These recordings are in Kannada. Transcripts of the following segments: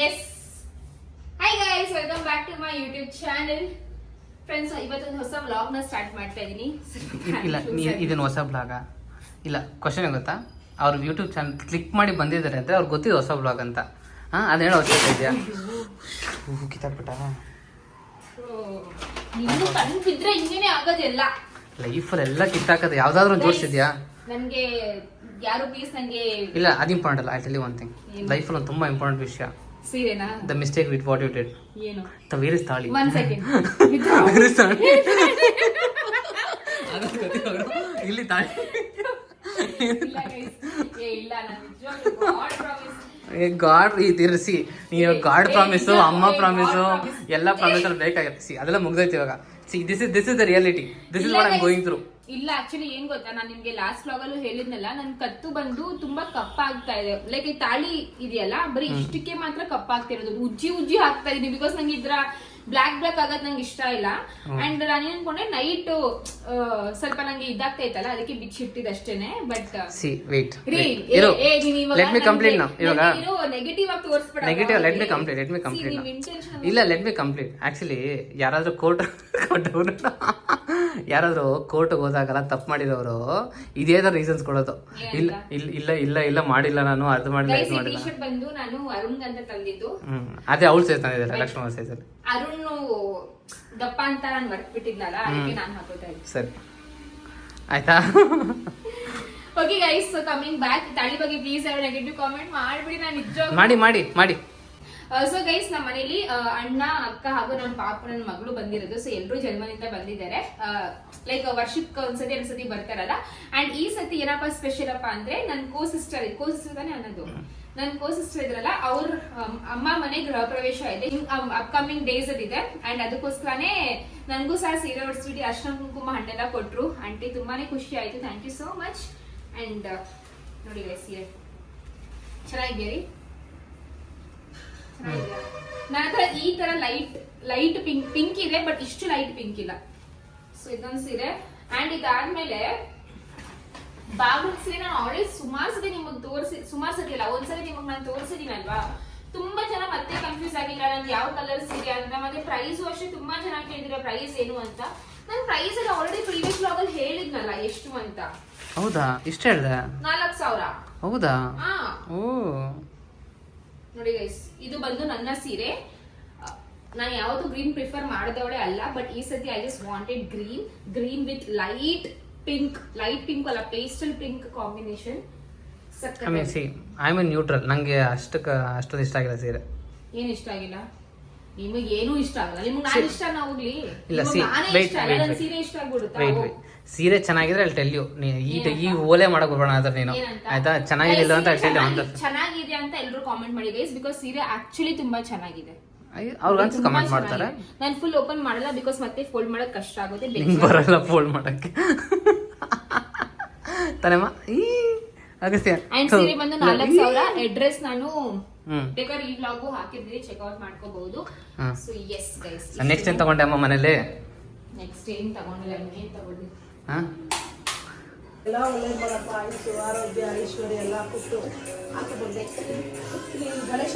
Yes hi guys welcome back to my YouTube channel friends ಇವತ್ತೊಂದು ಹೊಸ ವ್ಲಾಗ್ನ ಸ್ಟಾರ್ಟ್ ಮಾಡ್ತಾ ಇದೀನಿ. ಇಲ್ಲ ನೀ- ಇದನ್ನ ಹೊಸ ಬ್ಲಾಗ ಇಲ್ಲ ಕ್ವಶನ್ ಗೊತ್ತಾ? ಅವ್ರ ಯೂಟ್ಯೂಬ್ ಚಾನಲ್ ಕ್ಲಿಕ್ ಮಾಡಿ ಬಂದಿದ್ದಾರೆ ಅಂದ್ರೆ ಅವ್ರಿಗೆ ಗೊತ್ತಿದೆ ಹೊಸ ಬ್ಲಾಗ್ ಅಂತ. ಹಾ ಅದೇನೋ ಅವಶ್ಯಕತೆ ಇದೆಯಾ? ಕಿತ್ತಾಕ್ಬಿಟ್ಟ. ನೀನು ಕಣ್ ಬಿದ್ರೆ ಹಿಂಗೇನೆ ಆಗೋದೆಲ್ಲ ಲೈಫಲ್ಲಿ ಎಲ್ಲ ಕಿತ್ತಾಕದ ಯಾವ್ದಾದ್ರು ಒಂದು ಜೋಡಿಸಿದ್ಯಾ ನನ್ಗೆ ಯಾರು ಪ್ಲೀಸ್ ನಂಗೆ ಇಲ್ಲ ಅದು ಇಂಪಾರ್ಟೆಂಟ್ ಅಲ್ಲ ಐ ಟೆಲ್ ಒನ್ ಥಿಂಗ್ ಏನು? ಲೈಫಲ್ಲಿ ಒಂದು ತುಂಬ ಇಂಪಾರ್ಟೆಂಟ್ ವಿಷಯ. ಸೀರೆನಾ? The mistake with what you did ಏನು? ದ ವೀರಸ್ ತಾಳಿ ಒನ್ ಸೆಕೆಂಡ್ is ತಾಳಿ ಅದು ಗೊತ್ತಿಲ್ಲ. ಇಲ್ಲಿ ತಾಳಿ. ಏ ಇಲ್ಲ ನಾನು ನಿಜವಾಗ್ಲೂ God promise. ಗಾಡ್ ಇದಿರಿಸಿ ನೀವು ಏ, ಗಾಡ್ ಪ್ರಾಮಿಸ್ ಅಮ್ಮ ಪ್ರಾಮಿಸ್. ಎಲ್ಲ ಪ್ರಾಮಿಸ್ ಅಲ್ಲಿ ಬೇಕಾಗುತ್ತೆ. ಸಿ ಅದೆಲ್ಲ ಮುಗ್ದೈತಿ ಇವಾಗ. See this is this is the reality this is what I'm. Going through ಇಲ್ಲ ಆಕ್ಚುಲಿ ಏನ್ ಗೊತ್ತಾ? ನಾನು ನಿಮ್ಗೆ ಲಾಸ್ಟ್ ವ್ಲಾಗಲ್ಲೂ ಹೇಳಿದ್ನಲ್ಲ ನನ್ ಕತ್ತು ಬಂದು ತುಂಬಾ ಕಪ್ಪಾಗ್ತಾ ಇದೆ. ಲೈಕ್ ಈ ತಾಳಿ ಇದೆಯಲ್ಲ ಬರೀ ಇಷ್ಟಕ್ಕೆ ಮಾತ್ರ ಕಪ್ಪಾಗ್ತಿರೋದು. ಉಜ್ಜಿ ಉಜ್ಜಿ ಹಾಕ್ತಾ ಇದೀನಿ ಬಿಕಾಸ್ ನಂಗೆ ಇದ್ರ ಬ್ಲಾಕ್ ಬ್ಲಾಕ್ ಆಗೋದ್ ನಂಗೆ ಇಷ್ಟ ಇಲ್ಲ. ಅಂಡ್ ನಾನು ಅನ್ಕೊಂಡೆ ನೈಟ್ ಸ್ವಲ್ಪ ನಂಗೆ ಇದಾಗ್ತಾ ಇತ್ತಲ್ಲ ಅದಕ್ಕೆ ಬಿಚ್ಚಿಟ್ಟಿದ್ ಅಷ್ಟೇನೆ but see wait let me complete ನಾ ಇವಾಗ ನೆಗೆಟಿವ್ ಆಗಿ ತೋರಿಸ್ಬೇಡ negative let me complete let me complete ಇಲ್ಲ ಲೆಟ್ ಮಿ ಕಂಪ್ಲೀಟ್ ಆಕ್ಚುಲಿ ಯಾರಾದ್ರೂ ಕೋರ್ಟ್ ಕೊಟ್ಟವರು ಯಾರಾದ್ರೂ ಕೋರ್ಟ್ಗೆ ಹೋದಾಗಲ್ಲ ತಪ್ಪು ಮಾಡಿರೋರು ಇದೇ ತರ ರೀಸನ್ಸ್ ಕೊಡೋದು. ಇಲ್ಲ ಇಲ್ಲ ಇಲ್ಲ ಇಲ್ಲ ಇಲ್ಲ ಮಾಡಿಲ್ಲ ನಾನು ಅದು ಮಾಡಿಲ್ಲ ಇದು ಮಾಡಿಲ್ಲ. ಬಂದು ನಾನು ಅರುಣ್ ಅಂತ ತಂದಿದ್ದು. ಅದೇ ಅವಳು ಸೈಜ್ ತಂದಿದ್ದಾರೆ ಲಕ್ಷ್ಮಣ ಸೈಜಲ್ಲಿ ಅರುಣ್ ದಪ್ಪ ಅಂತ ನಾನು ಮರ್ತ್ಬಿಟ್ಟಿದ್ನಲ್ಲ ಅದಕ್ಕೆ ನಾನು ಹಾಕೋತಾ ಇದ್ದೆ. ಸರಿ. ಆಯ್ತಾ? ಓಕೆ ಗೈಸ್ ಕಮಿಂಗ್ ಬ್ಯಾಕ್ ತಾಳಿ ಬಗ್ಗೆ ಪ್ಲೀಸ್ ನೆಗೆಟಿವ್ ಕಾಮೆಂಟ್ ಮಾಡ್ಬಿಡಿ ನಾನು ನಿಜವಾಗ್ಲೂ ಮಾಡಿ ಮಾಡಿ ಮಾಡಿ. ಸೊ ಗೈಸ್ ನಮ್ಮ ಮನೇಲಿ ಅಣ್ಣ, ಅಕ್ಕ ಹಾಗೂ ನನ್ನ ಪಾಪ, ನನ್ನ ಮಗಳು ಬಂದಿರೋದು. ಸೊ ಎಲ್ಲರೂ ಜನ್ಮದಿಂದ ಬಂದಿದ್ದಾರೆ. ಲೈಕ್ ವರ್ಷಕ್ಕೆ ಒಂದ್ಸತಿ ಎರಡ್ ಸತಿ ಬರ್ತಾರಲ್ಲ. ಅಂಡ್ ಈ ಸತಿ ಏನಪ್ಪ ಸ್ಪೆಷಲ್ ಅಪ್ಪ ಅಂದ್ರೆ ನನ್ನ ಕೋ ಸಿಸ್ಟರ್ ಕೋ ಸಿಸ್ಟರ್ ತಾನೇ ಅನ್ನೋದು. ನನ್ನ ಕೋ ಸಿಸ್ಟರ್ ಇದ್ರಲ್ಲ, ಅವ್ರ ಅಮ್ಮ ಮನೆ ಗೃಹ ಪ್ರವೇಶ ಇದೆ. ಅಪ್ಕಮಿಂಗ್ ಡೇಸ್ ಇದೆ. ಅಂಡ್ ಅದಕ್ಕೋಸ್ಕರನೇ ನನಗೂ ಸಹ ಸೀರೆ ಹೊಡ್ಸ್ಬಿಟ್ಟು ಅರ್ಶನ ಕುಂಕುಮ ಹಣ್ಣೆಲ್ಲ ಕೊಟ್ರು. ಆಂಟಿ ತುಂಬಾನೇ ಖುಷಿ ಆಯ್ತು. Thank you so much and ನೋಡಿ ಸೀರೆ ಚೆನ್ನಾಗಿದ್ದೀರಿ ನನ್ನ ಹತ್ರ ಈ ತರ ಲೈಟ್ ಲೈಟ್ ಪಿಂಕ್ ಪಿಂಕ್ ಇದೆ ಬಟ್ ಇಷ್ಟು ಲೈಟ್ ಪಿಂಕ್ ಇಲ್ಲ. ಸೊ ಇದೊಂದು ಸೀರೆ. ಅಂಡ್ ಇದಾದ್ಮೇಲೆ ಬಾಗಿಲು ಸೀರೆ ನಾನು ಆಲ್ರೆಡಿ ಸುಮಾರು ಸತಿ ನಿಮಗೆ ತೋರಿಸಿ ಸುಮಾರು ಸತಿ ಇಲ್ಲ ಒಂದ್ಸರಿ ನಿಮಗೆ ನಾನು ತೋರಿಸಿದೀನಲ್ವಾ? ತುಂಬಾ ಜನ ಮತ್ತೆ ಕನ್ಫ್ಯೂಸ್ ಆಗಿಲ್ಲ ನನ್ಗೆ ಯಾವ ಕಲರ್ ಸೀರೆ ಅಂತ. ಮತ್ತೆ ಪ್ರೈಸ್ ಅಷ್ಟೇ ತುಂಬಾ ಜನ ಕೇಳಿದ್ರೆ ಪ್ರೈಸ್ ಏನು ಅಂತ. ನಾನು ಪ್ರೈಸ್ ಎಲ್ಲ ಆಲ್ರೆಡಿ ಪ್ರೀವಿಯಸ್ ಬ್ಲಾಗ್ ಅಲ್ಲಿ ಹೇಳಿದ್ನಲ್ಲ ಎಷ್ಟು ಅಂತ. ಹೌದಾ? ಇಷ್ಟ ಹೇಳ್ದೆ? ನಾಲ್ಕು ಸಾವಿರ. ಹೌದಾ? ಹಾ. ಓ. ನೋಡಿ ಗೈಸ್ ಇದು ಬಂದು ನನ್ನ ಸೀರೆ. ನಾನು ಯಾವತ್ತು ಗ್ರೀನ್ ಪ್ರಿಫರ್ ಮಾಡಿದವಳೆ ಅಲ್ಲ ಬಟ್ ಈ ಸತಿ I just wanted green green with light pink light pink ಅಲ್ಲ pastel pink combination I mean see I mean neutral ನಂಗೆ ಅಷ್ಟಕ್ಕೆ ಅಷ್ಟೊಂದು ಇಷ್ಟ ಆಗಿಲ್ಲ ಸೀರೆ. ಏನು ಇಷ್ಟ ಆಗಿಲ್ಲ? ನಿಮಗೆ ಏನೂ ಇಷ್ಟ ಆಗಲ್ಲ. ನಿಮ್ಗೆ ನಾನು ಇಷ್ಟ ಹೋಗ್ಲಿ. ಇಲ್ಲ, wait, ಇಷ್ಟ ಅಲ್ಲ wait, ಸೀರೆ ಇಷ್ಟ ಆಗ್ಬಿಡುತ್ತೆ? ವೇಟ್ ಓ. ವೇಟ್ ಸೀರೆ ಚೆನ್ನಾಗಿದ್ರೆ ಅಲ್ಲಿ ಟೆಲ್ ಯು ಈ ಈ ಓಲೆ ಮಾಡಕ್ ಬರೋಣ ಆದ್ರೆ ನೀನು? ಆಯ್ತಾ? ಚೆನ್ನಾಗಿಲ್ಲ ಅಂತ ಟೆಲ್ ಯು ಅಂತ ಚೆನ್ನಾಗಿದೆ ಅಂತ ಎಲ್ಲರೂ ಕಾಮೆಂಟ್ ಮಾಡಿ ಗೈಸ್ ಬಿಕಾಸ್ ಸೀರೆ ಆಕ್ಚುಲಿ ತುಂಬಾ ಚೆನ್ನಾಗಿದೆ. ಅವ್ರಿಗೆ ಅನ್ಸ್ ಕಮೆಂಟ್ ಮಾಡ್ತಾರೆ. ನಾನು ಫುಲ್ ಓಪನ್ ಮಾಡಲ್ಲ ಬಿಕಾಸ್ ಮತ್ತೆ ಫೋಲ್ಡ್ ಮಾಡಕ್ ಕಷ್ಟ ಆಗುತ್ತೆ ನಿಂಗೆ ಬರಲ್ಲ ಫೋಲ್ಡ್ ಮಾಡಕ್ಕೆ. ತಾನೇಮ್ಮ ಈ ಅಗಸ್ತ್ಯ. ಅಂಡ್ ಸೀರೆ ಬಂದು ನಾಲ್ಕು ಸಾವಿರ ಅಡ್ರೆಸ್ ನಾನು ಬೇಕಾದ್ರೆ ಈ ವ್ಲಾಗು ಹಾಕಿದ್ರೆ ಚೆಕ್ಔಟ್ ಮಾಡ್ಕೋಬಹುದು. ಹಾ. ಸೊ ಎಸ್ ಗೈಸ್ ನೆಕ್ಸ್ಟ್ ಏನ್ ತಗೊಂಡೆ ಅಮ್ಮ ಮನೇಲಿ? ನೆಕ್ಸ್ಟ್ ಏನ್ ತಗೊಂಡಿಲ್ಲ ಏನ್ ತಗೊಂಡಿ ಹಾ? ಎಲ್ಲ ಒಳ್ಳೇದು ಬರಪ್ಪ ಆಯುಷು ಆರೋಗ್ಯ ಐಶ್ವರ್ಯ ಎಲ್ಲ ಕೊಟ್ಟು ಹಾಕಿ ಬಂದೆ. ಇಲ್ಲಿ ಗಣೇಶ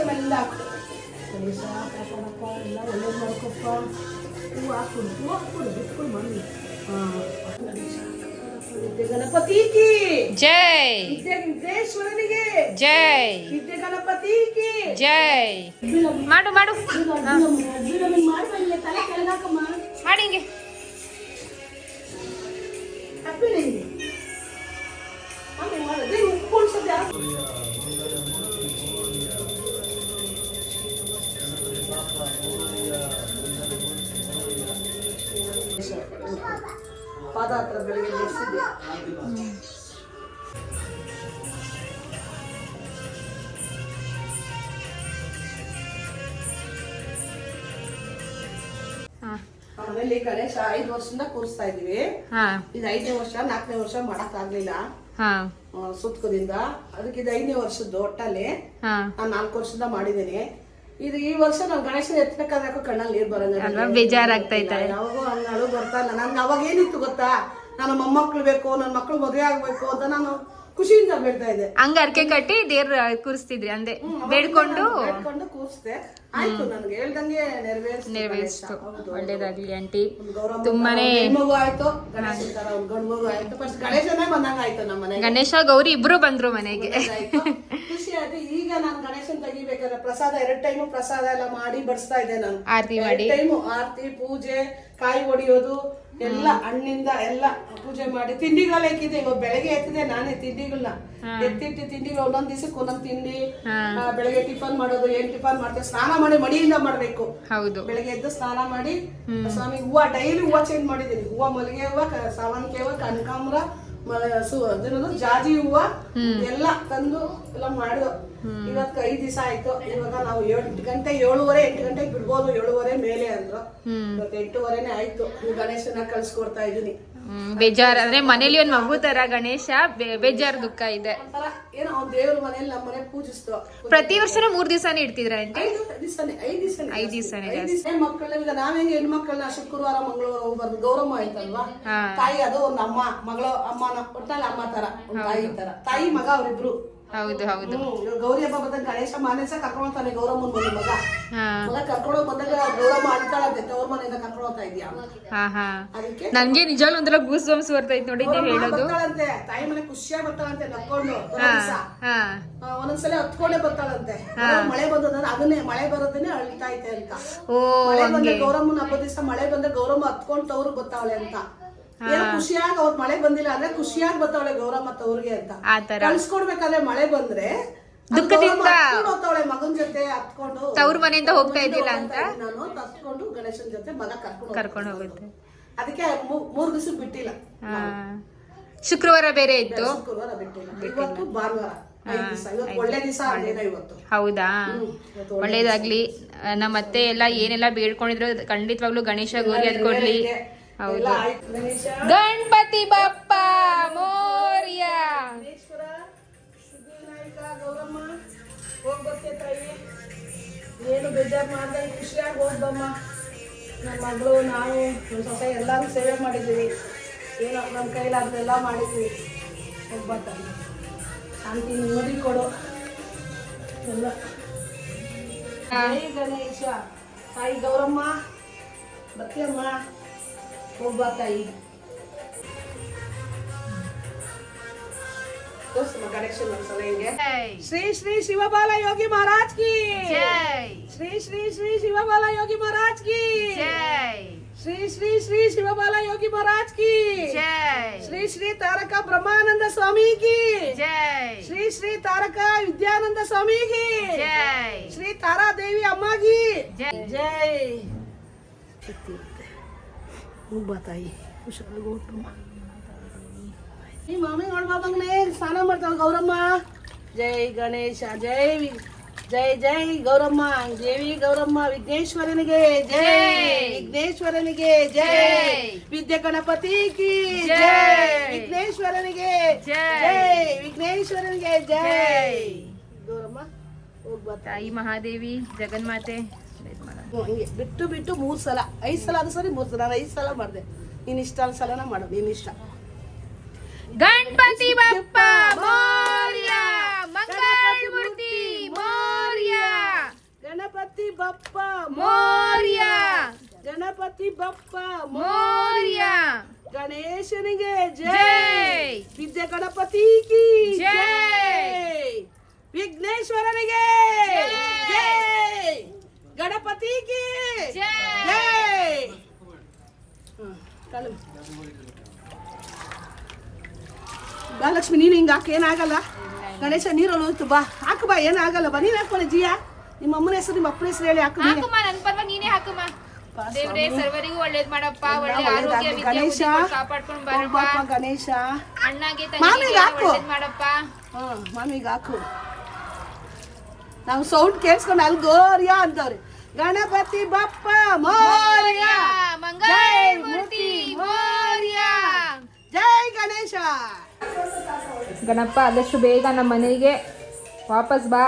ಕಾಪಾಡಪ್ಪ ಎಲ್ಲ ಒಳ್ಳೇದು ಮಾಡ್ಕೊಪ್ಪ. ಹೂವು ಹಾಕ್ಬಿಡು ಹೂವು ಹಾಕ್ಬಿಡು ಬಿಟ್ಕೊಂಡು ಬನ್ನಿ ಹಾಂ. ಗಣೇಶ ವಿದ್ಯೆ ಗಣಪತಿಗೆ ಜೈ. ವಿದ್ಯೇಶ್ವರನಿಗೆ ಜೈ. ವಿದ್ಯೆ ಗಣಪತಿಗೆ ಜೈ. ಮಾಡು ಮಾಡು. ಮಾಡಿ ಹಿಂಗೆ. ಹ್ಯಾಪಿ ನಿಂಗೆ. ಪಾದ ಹತ್ರ ಬೆಳಿಗ್ಗೆ ನಿಲ್ಸಿದ್ದೆ ಆಮೇಲೆ ಗಣೇಶ ಐದು ವರ್ಷದಿಂದ ಕೂರಿಸ್ತಾ ಇದೀವಿ ಇದು ಐದನೇ ವರ್ಷ ನಾಲ್ಕನೇ ವರ್ಷ ಮಾಡಕ್ ಆಗ್ಲಿಲ್ಲ ಸುತ್ಕದಿಂದ. ಅದಕ್ಕೆ ಇದು ಐದನೇ ವರ್ಷದ್ದು ಒಟ್ಟಲ್ಲಿ ನಾನು ನಾಲ್ಕು ವರ್ಷದಿಂದ ಮಾಡಿದ್ದೀನಿ. ಇದು ಈ ವರ್ಷ ನಾವು ಗಣೇಶನ ಎತ್ತಬೇಕಾದ್ರೂ ಕಣ್ಣಲ್ಲಿ ನೀರ್ ಬರಂಗ ಅಲ್ವಾ? ಬೇಜಾರಾಗ್ತೈತೆ. ಯಾವಾಗೂ ಹಂಗೆ ಅಳು ಬರ್ತಾ ಇಲ್ಲ ನನ್ಗೆ ಅವಾಗ ಏನಿತ್ತು ಗೊತ್ತಾ ನನ್ನ ಮೊಮ್ಮಕ್ಳು ಬೇಕು ನನ್ನ ಮಕ್ಳು ಮದುವೆ ಆಗ್ಬೇಕು ಅಂತ ನಾನು ಖುಷಿಯಿಂದ ಬೇಡ್ತಾ ಇದೆ. ಹಂಗ ಅರ್ಕೆ ಕಟ್ಟಿ ದೇವ್ರ ಕೂರಿಸ್ತಿದ್ರಿ ಅಂದೆ. ಬೇಡ್ಕೊಂಡು ಬೇಡ್ಕೊಂಡು ಕೂರಿಸ್ದೆ. ಆಯ್ತು ನನ್ಗೆ ಹೇಳ್ದಂಗೆ ನೆರವೇರಿಸ್ತು ನೆರವೇರಿಸ್ತು. ಗಣೇಶ. ಒಳ್ಳೇದಾಗ್ಲಿ ಆಂಟಿ. ತುಂಬಾನೇ ಮಗು ಆಯ್ತು. ಗಣೇಶ ತರ ಒಂದ್ ಗಂಡು ಮಗು ಆಯ್ತು. ಫಸ್ಟ್ ಗಣೇಶನೇ ಬಂದಂಗ ಆಯ್ತು ನಮ್ಮ ಮನೆಗೆ. ಗಣೇಶ ಗೌರಿ ಇಬ್ರು ಬಂದ್ರು ಮನೆಗೆ. ಖುಷಿ ಆಯ್ತು. ಈಗ ನಾನು ಗಣೇಶನ್ ತೆಗಿಬೇಕಾದ್ರೆ ಪ್ರಸಾದ ಎರಡ್ ಟೈಮು ಪ್ರಸಾದ ಎಲ್ಲ ಮಾಡಿ ಬಡಿಸ್ತಾ ಇದ್ದೆ ನಾನು. ಆರತಿ ಮಾಡಿ. ಟೈಮು ಆರತಿ ಪೂಜೆ ಕಾಯಿ ಹೊಡಿಯೋದು ಎಲ್ಲ ಹಣ್ಣಿಂದ ಎಲ್ಲ ಪೂಜೆ ಮಾಡಿ ತಿಂಡಿಗಳು ಹಾಕಿದೆ ಇವಾಗ ಬೆಳಗ್ಗೆ ಎತ್ತಿದೆ ನಾನೇ ತಿಂಡಿಗಳನ್ನ ಎತ್ತಿಟ್ಟು ತಿಂಡಿಗಳು ಒಂದೊಂದ್ ದಿವಸಕ್ಕೆ ಒಂದೊಂದ್ ತಿಂಡಿ ಬೆಳಗ್ಗೆ ಟಿಫನ್ ಮಾಡೋದು ಏನ್ ಟಿಫನ್ ಮಾಡ್ತೇವೆ ಸ್ನಾನ ಮಾಡಿ ಮಡಿಯಿಂದ ಮಾಡ್ಬೇಕು. ಹೌದು. ಬೆಳಗ್ಗೆ ಎದ್ದು ಸ್ನಾನ ಮಾಡಿ ಸ್ವಾಮಿ ಹೂವ ಡೈಲಿ ಹೂವ ಚೇಂಜ್ ಮಾಡಿದ್ದೀನಿ. ಹೂವ ಮಲ್ಲಿಗೆ ಹೂವ ಸಾವಂತಿಗೆ ಹೂವ ಕನಕಾಂಬ್ರ ಜಾಜಿ ಹೂವ ಎಲ್ಲ ತಂದು ಎಲ್ಲ ಮಾಡಿದ್ರು ಇವತ್ತು ಐದ್ ದಿವಸ ಆಯ್ತು. ಇವಾಗ ನಾವು ಎಂಟು ಗಂಟೆ ಏಳುವರೆ ಎಂಟು ಗಂಟೆಗೆ ಬಿಡ್ಬೋದು ಏಳುವರೆ ಮೇಲೆ ಅಂದ್ರು. ಇವತ್ತು ಎಂಟೂವರೆನೆ ಆಯ್ತು. ನೀವು ಗಣೇಶನ ಕಳ್ಸಿಕೊಡ್ತಾ ಇದೀನಿ. ಬೇಜಾರ್ ಅಂದ್ರೆ ಮನೇಲಿ ಒಂದ್ ಮಗು ತರ ಗಣೇಶ ಬೇಜಾರ್ ದುಃಖ ಇದೆ. ಏನೋ ಅವ್ನ ದೇವ್ರ ಮನೇಲಿ ನಮ್ಮ ಮನೆ ಪೂಜಿಸ್ತು. ಪ್ರತಿ ವರ್ಷನೂ ಮೂರ್ ದಿವಸನೇ ಇಡ್ತಿದ್ರ ಆಂಟಿ? ಐದು ದಿವಸನೇ ದಿವಸ. ಮಕ್ಕಳನ್ನ ಈಗ ನಾವ್ ಹೆಂಗೆ ಹೆಣ್ಮಕ್ಳನ್ನ ಶುಕ್ರವಾರ ಮಂಗಳವಾರ ಹೋಗ್ಬಾರ್ದು ಗೌರಮ್ಮ ಆಯ್ತಲ್ವಾ? ತಾಯಿ ಅದು ಒಂದು ಅಮ್ಮ ಮಗಳು ಅಮ್ಮನ ಒಟ್ಟಲ್ಲಿ ಅಮ್ಮ ತರ ತಾಯಿ ತರ. ತಾಯಿ ಮಗ ಅವ್ರಿಬ್ರು. ಹೌದು ಹೌದು. ಗೌರಿ ಹಬ್ಬ ಬಂದಾಗ ಗಣೇಶ ಮಾನೇಶ ಕರ್ಕೊಂಡ್ತಾನೆ ಗೌರಮ್ಮನ ಮನೆ ಮಗ ಮಗ ಕರ್ಕೊಂಡು ಬಂದಾಗ ಗೌರಮ್ಮ ಅಳ್ತಾಳಂತೆ ತವ್ರ ಮನೆಯಿಂದ ಕರ್ಕೊಂಡು ಹೋಗ್ತಾ ಇದೀಯ ಅದಕ್ಕೆ ನನ್ಗೆ ನಿಜವಾಗ್ಲೂ ಒಂಥರ ಗೂಸ್ ಬಂಸ್ ಇತ್ತು ನೋಡಿ ನೀವ್ ಹೇಳೋದು. ಬರ್ತಾಳಂತೆ ತಾಯಿ ಮನೆ ಖುಷಿಯಾಗಿ ಬರ್ತಾಳಂತೆ ನಕ್ಕೊಂಡು ಒಂದೊಂದ್ಸಲ ಹತ್ಕೊಂಡೇ ಬರ್ತಾಳಂತೆ. ಮಳೆ ಬಂದದ ಅದನ್ನೇ ಮಳೆ ಬರೋದನ್ನೇ ಅಳ್ತಾ ಐತೆ ಅಂತ. ಓ ಮಳೆ ಬಂದ ಗೌರಮ್ಮನ ಹಬ್ಬದ ದಿವಸ ಮಳೆ ಬಂದ್ರೆ ಗೌರಮ್ಮ ಹತ್ಕೊಂಡ್ ತವ್ರು ಗೊತ್ತಾವಳೆ ಅಂತ. ಏನೋ ಖುಷಿಯಾಗಿ ಅವ್ರ ಮಳೆ ಬಂದಿಲ್ಲ ಅಂದ್ರೆ ಖುಷಿಯಾಗಿ ಬರ್ತಾವಳೆ ಗೌರಮ್ಮ ಅವ್ರಿಗೆ ಅಂತ. ಆತರ ಕಳ್ಸ್ಕೊಡ್ಬೇಕಾದ್ರೆ ಮಳೆ ಬಂದ್ರೆ ದುಃಖದಿಂದ ಹೋಗ್ತಾವಳೆ ಮಗನ್ ಜೊತೆ ಹತ್ಕೊಂಡು. ತವ್ರ ಮನೆಯಿಂದ ಹೋಗ್ತಾ ಇದ್ದಿಲ್ಲ ಅಂತ? ನಾನು ತಸ್ಕೊಂಡು ಗಣೇಶನ ಜೊತೆ ಮಗ ಕರ್ಕೊಂಡು ಕರ್ಕೊಂಡು ಹೋಗುತ್ತೆ. ಅದಕ್ಕೆ ಮೂರ್ ದಿವಸ ಬಿಟ್ಟಿಲ್ಲ ಶುಕ್ರವಾರ ಬೇರೆ ಇತ್ತು? ಶುಕ್ರವಾರ ಬಿಟ್ಟಿಲ್ಲ. ಇವತ್ತು ಭಾನುವಾರ. ಹೌದಾ? ಒಳ್ಳೇದಾಗ್ಲಿ. ನಮ್ಮ ಅತ್ತೆ ಎಲ್ಲ ಏನೆಲ್ಲ ಬೇಡ್ಕೊಂಡಿದ್ರು ಖಂಡಿತವಾಗ್ಲೂ ಗಣೇಶ ಗೌರಿ ಅದ್ ಕೊಡ್ಲಿ ಹೌದು. ಗಣಪತಿ ಬಪ್ಪ ಮೋರ್ಯ. ತಾಯಿ. ಏನು ಬೇಜಾರು ಮಾಡ್ದಂಗೆ ಖುಷಿಯಾಗಿ ಹೋಗ್ಬಮ್ಮ ನಮ್ಮ ಮಗಳು ನಾವು ನಮ್ಮ ಸೊಸೆ ಎಲ್ಲರೂ ಸೇವೆ ಮಾಡಿದ್ದೀವಿ. ಏನೋ ನಮ್ಮ ಕೈಲಾದ್ರೆಲ್ಲ ಮಾಡಿದ್ದೀವಿ. ತಾಯಿ. ಶಾಂತಿ ನೆಮ್ಮದಿ ಕೊಡು. ಎಲ್ಲ. ಜೈ ಗಣೇಶ. ತಾಯಿ ಗೌರಮ್ಮ ಬರ್ತೀಯಮ್ಮ? ಹೋಗ್ಬಾ ತಾಯಿ ತೋರ್ಸಮ್ಮ ಗಣೇಶನ ಒಂದ್ಸಲ ಹಿಂಗೆ ಶ್ರೀ ಶ್ರೀ ಶಿವಬಾಲ ಯೋಗಿ ಮಹಾರಾಜ್ ಕಿ ಶ್ರೀ ಶ್ರೀ ಶ್ರೀ ಶಿವಬಾಲ ಯೋಗಿ ಮಹಾರಾಜ್ ಕಿ ಶ್ರೀ ಶ್ರೀ ಶ್ರೀ ಶಿವಬಾಲ ಯೋಗಿ ಮಹಾರಾಜ್ ಕಿ ಶ್ರೀ ಶ್ರೀ ತಾರಕ ಬ್ರಹ್ಮಾನಂದ ಸ್ವಾಮಿ ಕಿ ಶ್ರೀ ಶ್ರೀ ತಾರಕ ವಿದ್ಯಾನಂದ ಸ್ವಾಮಿ ಕಿ ಶ್ರೀ ತಾರಾದೇವಿ ಅಮ್ಮ ಕಿ ಜೈ ಹೋಗ್ಬಾ ತಾಯಿ ಹುಷಾರಾಗಿ ಹೋಗ್ಬಮ್ಮ ಈ ಮಾಮಿ ನೋಡ್ಬಾಬಂಗ್ನೆ ಸ್ನಾನ ಮಾಡ್ತಾವ ಗೌರಮ್ಮ ಜೈ ಗಣೇಶ ಜೈ ವಿ- ಜೈ ಜೈ ಗೌರಮ್ಮ ದೇವಿ ಗೌರಮ್ಮ ವಿಘ್ನೇಶ್ವರನಿಗೆ ಜೈ ವಿಘ್ನೇಶ್ವರನಿಗೆ ಜೈ ವಿದ್ಯೆ ಗಣಪತಿ ಕಿ ಜೈ ವಿಘ್ನೇಶ್ವರನಿಗೆ ಜೈ ವಿಘ್ನೇಶ್ವರನಿಗೆ ಜೈ ಗೌರಮ್ಮ ಹ್ಮ್, ಹಿಂಗೆ. ಬಿಟ್ಟು ಬಿಟ್ಟು ಮೂರು ಸಲ ಐದು ಸಲ ಅದು ಸರಿ ಮೂರು ಸಲ. ನಾನು ಐದು ಸಲ ಮಾಡಿದೆ. ನೀನು ಇಷ್ಟ ಸಲನ ಮಾಡೋದು ನೀನು ಇಷ್ಟ. ಗಣಪತಿ ಬಪ್ಪ ಮೋರ್ಯ ಮಂಗಳಮೂರ್ತಿ ಮೋರ್ಯ. ಗಣಪತಿ ಬಪ್ಪ ಮೋರ್ಯ. ಗಣಪತಿ ಬಪ್ಪ ಮೋರ್ಯ. ಗಣೇಶನಿಗೆ ಜೈ. ವಿದ್ಯ ಗಣಪತಿ ಕಿ. ಜೈ. ವಿಘ್ನೇಶ್ವರನಿಗೆ ಜೈ. ಗಣಪತಿ ಬಾಲಕ್ಷ್ಮಿ ಹ್ಮ್, ನೀನು ಹಿಂಗೆ ಹಾಕಿ ಏನಾಗಲ್ಲ? ಗಣೇಶ ನೀರಲ್ಲಿ ಹೋಯ್ತು ಬಾ. ಹಾಕು ಬಾ ಏನಾಗಲ್ಲ ಬಾ. ನೀನು ಹಾಕೋಣ ಜಿಯಾ? ನಿಮ್ಮ ಅಮ್ಮನ ಹೆಸರು ನಿಮ್ಮ ಅಪ್ಪನ ಹೆಸರು ಹೇಳಿ ಹಾಕು ನೀನೆ. ಹಾಕಮ್ಮ ನನ್ ನೀನೇ ಹಾಕುಮ್ಮ. ಬಾ ದೇವ್ರೇ ಸರ್ವರಿಗೂ ಒಳ್ಳೇದ್ ಮಾಡಪ್ಪ. ಒಳ್ಳೆ ಆರೋಗ್ಯ ಒಳ್ಳೇದಾಗ್ಲಿ. ಗಣೇಶ. ಬರಪ್ಪ. ಗಣೇಶ. ಅಣ್ಣಗೆ ಮಾಮಿಗೆ ತಂಗಿಗೆ ಹಾಕು. ಒಳ್ಳೇದ್ ಮಾಡಪ್ಪ. ಹಾ ಮಾಮಿಗೆ ಹಾಕು. ನಾವು ಸೌಂಡ್ ಕೇಳಿಸ್ಕೊಂಡು ಅಲ್ಲಿ ಗೋರ್ಯ ಅಂತವ್ರಿ. ಗಣಪತಿ ಬಪ್ಪ ಮೋರ್ಯ. ಮಂಗಳಮೂರ್ತಿ ಮೋರ್ಯ. ಜೈ ಗಣೇಶ. ಗಣಪ ಆದಷ್ಟು ಬೇಗ ನಮ್ಮ ಮನೆಗೆ ವಾಪಸ್ ಬಾ.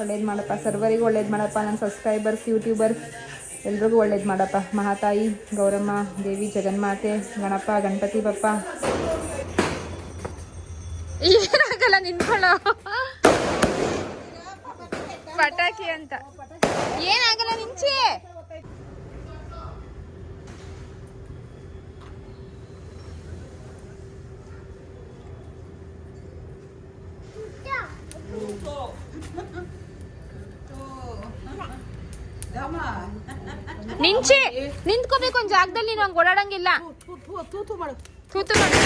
ಒಳ್ಳೇದು ಮಾಡಪ್ಪ ಸರ್ವರಿಗೂ ಒಳ್ಳೇದು ಮಾಡಪ್ಪ. ನನ್ನ ಸಬ್ಸ್ಕ್ರೈಬರ್ಸ್ ಯೂಟ್ಯೂಬರ್ಸ್ ಎಲ್ರಿಗೂ ಒಳ್ಳೇದು ಮಾಡಪ್ಪ. ಮಹಾತಾಯಿ ಗೌರಮ್ಮ ದೇವಿ ಜಗನ್ಮಾತೆ ಗಣಪ ಗಣಪತಿ ಬಪ್ಪ. ಏನಾಗಲ್ಲ ನಿಂತ್ಕೊಳ್ಳೋ. ಪಟಾಕಿ ಅಂತ. ಏನಾಗಲ್ಲ ನಿಂಚೆ ನಿಂಚೆ ನಿಂತ್ಕೋಬೇಕು ಒಂದ್ ಜಾಗದಲ್ಲಿ ನಂಗೆ ಓಡಾಡಂಗಿಲ್ಲ. ತೂತು ಮಾಡು. ತೂತು ಮಾಡು.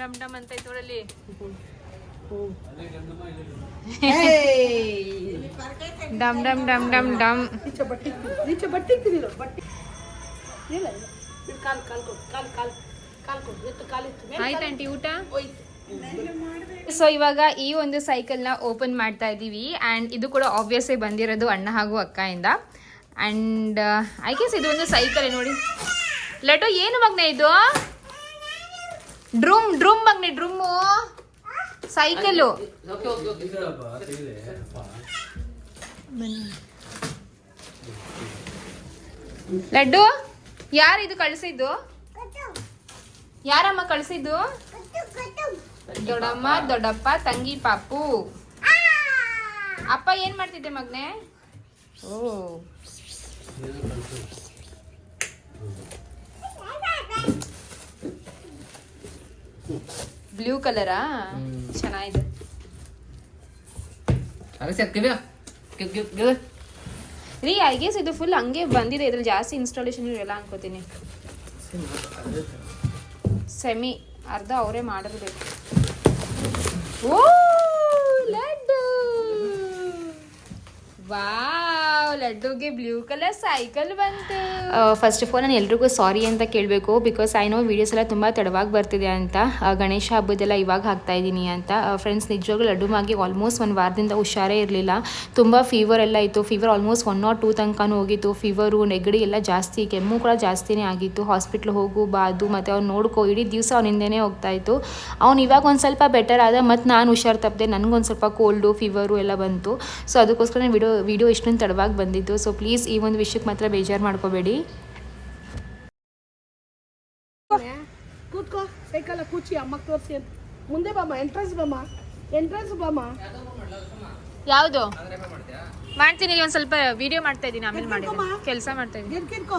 ಡಮ್ ಡಮ್ ಅಂತ ಐತೆ ನೋಡಲ್ಲಿ. ಡಮ್ ಡಮ್ ಡಮ್ ಡಮ್ ಡಮ್. ಬಟ್ಟೆ ಬಟ್ಟೆ ಇಲ್ಲ ಇದು ಕಾಲು ಕಾಲು ಕೊಡು ಕಾಲು ಕಾಲು ಕಾಲು ಕೊಡು ಎತ್ತು ಕಾಲಿತ್ತು ಮೇಲೆ ಆಯ್ತು ಆಂಟಿ ಊಟ? ಹೋಯ್ತು. ಸೊ ಇವಾಗ ಈ ಒಂದು ಸೈಕಲ್ನ ಓಪನ್ ಮಾಡ್ತಾ ಇದ್ದೀವಿ. ಆ್ಯಂಡ್ ಇದು ಕೂಡ ಆಬ್ವಿಯಸ್ಲಿ ಬಂದಿರೋದು ಅಣ್ಣ ಹಾಗೂ ಅಕ್ಕಯಿಂದ. ಆ್ಯಂಡ್ ಐ ಗೆಸ್ ಇದು ಒಂದು ಸೈಕಲ್ ನೋಡಿ. ಲಟೋ ಏನು ಮಗ್ನ ಇದು? ಡ್ರೂಮ್ ಡ್ರೂಮ್ ಮಗ್ನೆ, ಡ್ರೂಮು. ಸೈಕಲ್ಲು ಲಡ್ಡು, ಯಾರು ಇದು ಕಳಿಸಿದ್ದು? ಯಾರಮ್ಮ ಕಳಿಸಿದ್ದು? ದೊಡ್ಡಮ್ಮ, ದೊಡ್ಡಪ್ಪ, ತಂಗಿ, ಪಾಪು. ಅಪ್ಪ ಏನ್ ಮಾಡ್ತಿದ್ದೆ ಮಗ್ನೆ? ಓ. ಬ್ಲೂ ಕಲರಾ ಚೆನ್ನಾಗಿದೆ. ರೀ ಐ ಗೆಸ್ ಇದು ಫುಲ್ ಹಂಗೆ ಬಂದಿದೆ. ಇದ್ರಲ್ಲಿ ಜಾಸ್ತಿ ಇನ್ಸ್ಟಾಲೇಷನ್ ಇರಲ್ಲ ಅನ್ಕೋತೀನಿ. ಸೆಮಿ ಅರ್ಧ ಅವರೇ ಮಾಡಿರ್ಬೇಕು ಓ ಲಡ್ಡು. ವಾವ್. ಲಡ್ಡುಗೆ ಬ್ಲೂ ಕಲರ್ ಸೈಕಲ್ ಬಂತು. ಫಸ್ಟ್ ಆಫ್ ಆಲ್ ನಾನು ಎಲ್ರಿಗೂ ಸಾರಿ ಅಂತ ಕೇಳಬೇಕು ಬಿಕಾಸ್ ಐ ನೋ ವೀಡಿಯೋಸ್ ಎಲ್ಲ ತುಂಬ ತಡವಾಗಿ ಬರ್ತಿದೆ ಅಂತ ಗಣೇಶ ಹಬ್ಬದೆಲ್ಲ ಇವಾಗ ಹಾಕ್ತಾ ಇದ್ದೀನಿ ಅಂತ. ಫ್ರೆಂಡ್ಸ್ ನಿಜವಾಗ್ಲೂ ಲಡ್ಡು ಮಾಗಿ ಆಲ್ಮೋಸ್ಟ್ ಒಂದು ವಾರದಿಂದ ಹುಷಾರೇ ಇರಲಿಲ್ಲ. ತುಂಬ ಫೀವರ್ ಎಲ್ಲ ಇತ್ತು. Fever almost one not two ತನಕನೂ ಹೋಗಿತ್ತು. ಫೀವರು ನೆಗಡಿ ಎಲ್ಲ ಜಾಸ್ತಿ, ಕೆಮ್ಮು ಕೂಡ ಜಾಸ್ತಿನೇ ಆಗಿತ್ತು. ಹಾಸ್ಪಿಟ್ಲ್ ಹೋಗು, ಬಾದು, ಮತ್ತು ಅವ್ನು ನೋಡ್ಕೋ, ಇಡೀ ದಿವಸ ಅವನಿಂದನೇ ಹೋಗ್ತಾ ಇತ್ತು. ಅವ್ನು ಇವಾಗ ಒಂದು ಸ್ವಲ್ಪ ಬೆಟರ್ ಆದ, ಮತ್ತು ನಾನು ಹುಷಾರು ತಪ್ಪದೆ ನನಗೊಂದು ಸ್ವಲ್ಪ ಕೋಲ್ಡು ಫೀವರು ಎಲ್ಲ ಬಂತು. ಸೊ ಅದಕ್ಕೋಸ್ಕರ ನಾನು ವಿಡಿಯೋ ವಿಡಿಯೋ ಇಷ್ಟೊಂದು ತಡವಾಗಿ ಬಂದಿದ್ದು. ಸೊ ಪ್ಲೀಸ್ ಈ ಒಂದು ವಿಷಯಕ್ಕೆ ಮಾತ್ರ ಬೇಜಾರು ಮಾಡ್ಕೋಬೇಡಿ. ಕೂತ್ಕೋ ಸೈಕಲ್ ಕೂಚಿ ಅಮ್ಮ ತೋರಿಸಿ ಮುಂದೆ ಬಾಮ ಎಂಟ್ರೆನ್ಸ್ ಬಾಮ ಎಂಟ್ರೆನ್ಸ್ ಬಾಮ ಯಾವುದು? ಮಾಡ್ತೀನಿ ಒಂದು ಸ್ವಲ್ಪ ವಿಡಿಯೋ ಮಾಡ್ತಾ ಇದ್ದೀನಿ ಆಮೇಲೆ ಮಾಡಿ ಕೆಲಸ ಮಾಡ್ತಾ ಇದ್ದೀನಿ ಗಿರ್ಕಿರ್ಕೋ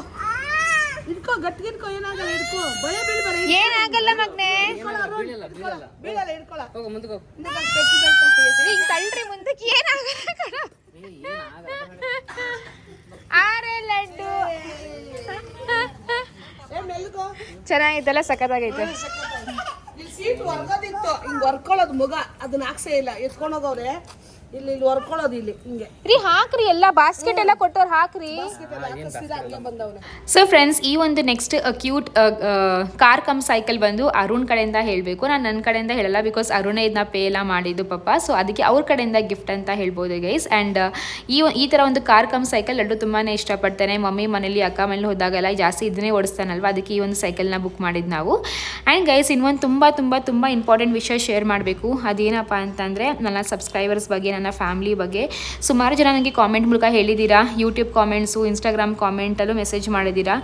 ಇಟ್ಕೋ ಗಟ್ಟಿಗಿರ್ಕೋ ಏನಾಗಲ್ಲ ಇಟ್ಕೋ ಭಯ ಬೀಳ್ಬೇಡ ಏನಾಗಲ್ಲ ಮಗ್ನೆ. ಬೀಳಲ್ಲ ಇಟ್ಕೊಳ ಹೋಗು ತಳ್ರಿ ಮುಂದಕ್ಕೆ ಏನಾಗಲ್ಲ. ಆರೆ ಲಡ್ಡು ಚೆನ್ನಾಗಿತ್ತಲ್ಲ ಸಖತ್ತಾಗೈತೆ ಸೀಟ್ ಹೊರ್ಗೋದಿತ್ತು ಹಿಂಗ್ ಹೊರ್ಕೊಳ್ಳೋದು ಮುಗ ಅದನ್ನ ಹಾಕ್ಸೇ ಇಲ್ಲ ಎತ್ಕೊಂಡು ಹೋಗವ್ರೆ ಇಲ್ಲಿ ಇಲ್ಲಿ ಹೊರ್ಕೊಳ್ಳೋದು ಇಲ್ಲಿ ಹಿಂಗೆ. ರೀ ಹಾಕ್ರಿ ಎಲ್ಲ ಬಾಸ್ಕೆಟ್ ಎಲ್ಲ ಕೊಟ್ಟವ್ರು ಹಾಕ್ರಿ. ಸೊ ಫ್ರೆಂಡ್ಸ್ ಈ ಒಂದು next cute car cum cycle ಬಂದು ಅರುಣ್ ಕಡೆಯಿಂದ ಹೇಳಬೇಕು. ನಾನು ನನ್ನ ಕಡೆಯಿಂದ ಹೇಳಲ್ಲ ಬಿಕಾಸ್ ಅರುಣೇ ಇದನ್ನ ಪೇ ಎಲ್ಲ ಮಾಡಿದ್ದು ಪಾಪ. ಸೊ ಅದಕ್ಕೆ ಅವ್ರ ಕಡೆಯಿಂದ ಗಿಫ್ಟ್ ಅಂತ ಹೇಳ್ಬೋದು ಗೈಸ್ ಆ್ಯಂಡ್ ಈ ಈ ಥರ ಒಂದು ಕಾರ್ ಕಮ್ ಸೈಕಲ್ ಎಲ್ಲರೂ ತುಂಬಾ ಇಷ್ಟಪಡ್ತಾನೆ. ಮಮ್ಮಿ ಮನೇಲಿ ಅಕ್ಕ ಮನೇಲಿ ಹೋದಾಗೆಲ್ಲ ಜಾಸ್ತಿ ಇದನ್ನೇ ಓಡಿಸ್ತಾನಲ್ವ? ಅದಕ್ಕೆ ಈ ಒಂದು ಸೈಕಲ್ನ ಬುಕ್ ಮಾಡಿದ್ದು ನಾವು. ಆ್ಯಂಡ್ ಗೈಸ್ ಇನ್ನೊಂದು ತುಂಬ ತುಂಬ ತುಂಬ ಇಂಪಾರ್ಟೆಂಟ್ ವಿಷಯ ಶೇರ್ ಮಾಡಬೇಕು. ಅದೇನಪ್ಪ ಅಂತಂದರೆ ನನ್ನ ಸಬ್ಸ್ಕ್ರೈಬರ್ಸ್ ಬಗ್ಗೆ ನನ್ನ ಫ್ಯಾಮ್ಲಿ ಬಗ್ಗೆ. ಸುಮಾರು ಜನ ನನಗೆ ಕಾಮೆಂಟ್ ಮೂಲಕ ಹೇಳಿದ್ದೀರಾ. ಯೂಟ್ಯೂಬ್ ಕಾಮೆಂಟ್ಸು ಇನ್ಸ್ಟಾಗ್ರಾಮ್ ಕಾಮೆಂಟಲ್ಲೂ ಮೆಸೇಜ್ ಮಾಡಿದ್ದೀರಾ.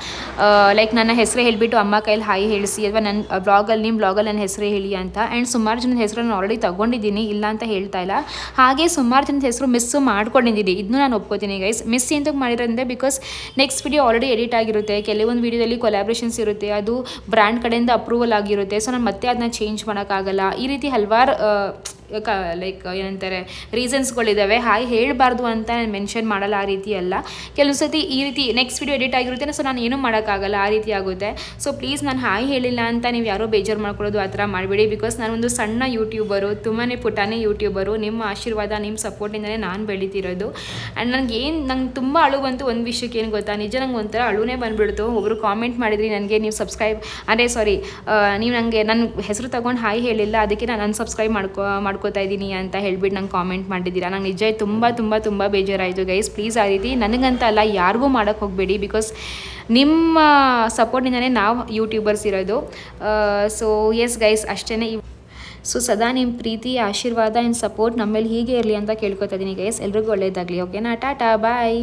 ಲೈಕ್ ನನ್ನ ಹೆಸರು ಹೇಳಿಬಿಟ್ಟು ಅಮ್ಮ ಕೈಲಿ ಹಾಯ್ ಹೇಳಿಸಿ ಅಥವಾ ನನ್ನ ಬ್ಲಾಗಲ್ಲಿ ನಿಮ್ಮ ಬ್ಲಾಗಲ್ಲಿ ನನ್ನ ಹೆಸರು ಹೇಳಿ ಅಂತ. ಆ್ಯಂಡ್ ಸುಮಾರು ಜನದ ಹೆಸರು ನಾನು ಆಲ್ರೆಡಿ ತೊಗೊಂಡಿದ್ದೀನಿ, ಇಲ್ಲ ಅಂತ ಹೇಳ್ತಾ ಇಲ್ಲ. ಹಾಗೆ ಸುಮಾರು ಜನದ ಹೆಸರು ಮಿಸ್ಸು ಮಾಡ್ಕೊಂಡಿದ್ದೀನಿ. ಇದನ್ನು ನಾನು ಒಪ್ಕೋತೀನಿ ಗೈಸ್ ಮಿಸ್ ಎಂತಕ್ಕೆ ಮಾಡಿರೋದಂದ್ರೆ because next video already edit ಆಗಿರುತ್ತೆ. ಕೆಲವೊಂದು ವಿಡಿಯೋದಲ್ಲಿ ಕೊಲಾಬ್ರೇಷನ್ಸ್ ಇರುತ್ತೆ. ಅದು ಬ್ರ್ಯಾಂಡ್ ಕಡೆಯಿಂದ ಅಪ್ರೂವಲ್ ಆಗಿರುತ್ತೆ. ಸೊ ನಾನು ಮತ್ತೆ ಅದನ್ನ ಚೇಂಜ್ ಮಾಡೋಕ್ಕಾಗಲ್ಲ ಈ ರೀತಿ ಹಲವಾರು ಲೈಕ್ ಏನಂತಾರೆ ರೀಸನ್ಸ್ಗಳಿದ್ದಾವೆ ಹಾಯ್ ಹೇಳಬಾರ್ದು ಅಂತ ನಾನು ಮೆನ್ಷನ್ ಮಾಡಲ್ಲ ಆ ರೀತಿ ಅಲ್ಲ. ಕೆಲವು ಸತಿ ಈ ರೀತಿ ನೆಕ್ಸ್ಟ್ ವೀಡಿಯೋ ಎಡಿಟ್ ಆಗಿರುತ್ತೆ ಸೊ ನಾನು ಏನೂ ಮಾಡೋಕ್ಕಾಗಲ್ಲ, ಆ ರೀತಿ ಆಗುತ್ತೆ. ಸೊ ಪ್ಲೀಸ್ ನಾನು ಹಾಯ್ ಹೇಳಿಲ್ಲ ಅಂತ ನೀವು ಯಾರೋ ಬೇಜಾರು ಮಾಡ್ಕೊಳ್ಳೋದು ಆ ಥರ ಮಾಡಬೇಡಿ ಬಿಕಾಸ್ ನಾನೊಂದು ಸಣ್ಣ ಯೂಟ್ಯೂಬರು ತುಂಬಾ ಪುಟಾಣಿ ಯೂಟ್ಯೂಬರು ನಿಮ್ಮ ಆಶೀರ್ವಾದ, ನಿಮ್ಮ ಸಪೋರ್ಟಿಂದಲೇ ನಾನು ಬೆಳೀತಿರೋದು. ಆ್ಯಂಡ್ ನನಗೆ ಏನು, ನಂಗೆ ತುಂಬ ಅಳು ಬಂತು ಒಂದು ವಿಷಯಕ್ಕೆ ಏನು ಗೊತ್ತಾ? ನಿಜ ನಂಗೆ ಒಂಥರ ಅಳುನೇ ಬಂದುಬಿಡ್ತು. ಒಬ್ಬರು ಕಾಮೆಂಟ್ ಮಾಡಿದ್ರಿ ನನಗೆ, ನೀವು ಸಬ್ಸ್ಕ್ರೈಬ್ ಅಂದರೆ ಸಾರಿ ನೀವು ನನಗೆ ನನ್ನ ಹೆಸರು ತಗೊಂಡು ಹಾಯ್ ಹೇಳಿಲ್ಲ, ಅದಕ್ಕೆ ನಾನು ಅನ್ಸಬ್ಸ್ಕ್ರೈಬ್ ಮಾಡ್ಕೊ ಮಾಡ್ಕೋತಾ ಇದ್ದೀನಿ ಅಂತ ಹೇಳ್ಬಿಟ್ಟು ನಂಗೆ ಕಾಮೆಂಟ್ ಮಾಡಿದ್ದೀರಾ? ನಂಗೆ ನಿಜ ತುಂಬ ತುಂಬ ತುಂಬ ಬೇಜಾರಾಯಿತು ಗೈಸ್ ಪ್ಲೀಸ್ ಆ ರೀತಿ ನನಗಂತ ಅಲ್ಲ, ಯಾರಿಗೂ ಮಾಡೋಕ್ಕೆ ಹೋಗಬೇಡಿ ಬಿಕಾಸ್ ನಿಮ್ಮ ಸಪೋರ್ಟಿಂದನೇ ನಾವು ಯೂಟ್ಯೂಬರ್ಸ್ ಇರೋದು. ಸೊ ಎಸ್ ಗೈಸ್ ಅಷ್ಟೇ ಸೊ ಸದಾ ನಿಮ್ಮ ಪ್ರೀತಿ, ಆಶೀರ್ವಾದ ಆ್ಯಂಡ್ ಸಪೋರ್ಟ್ ನಮ್ಮಲ್ಲಿ ಹೀಗೆ ಇರಲಿ ಅಂತ ಕೇಳ್ಕೊತಾ ಇದ್ದೀನಿ ಗೈಸ್ ಎಲ್ರಿಗೂ ಒಳ್ಳೇದಾಗಲಿ ಓಕೆನಾ ಟಾಟಾ ಬಾಯ್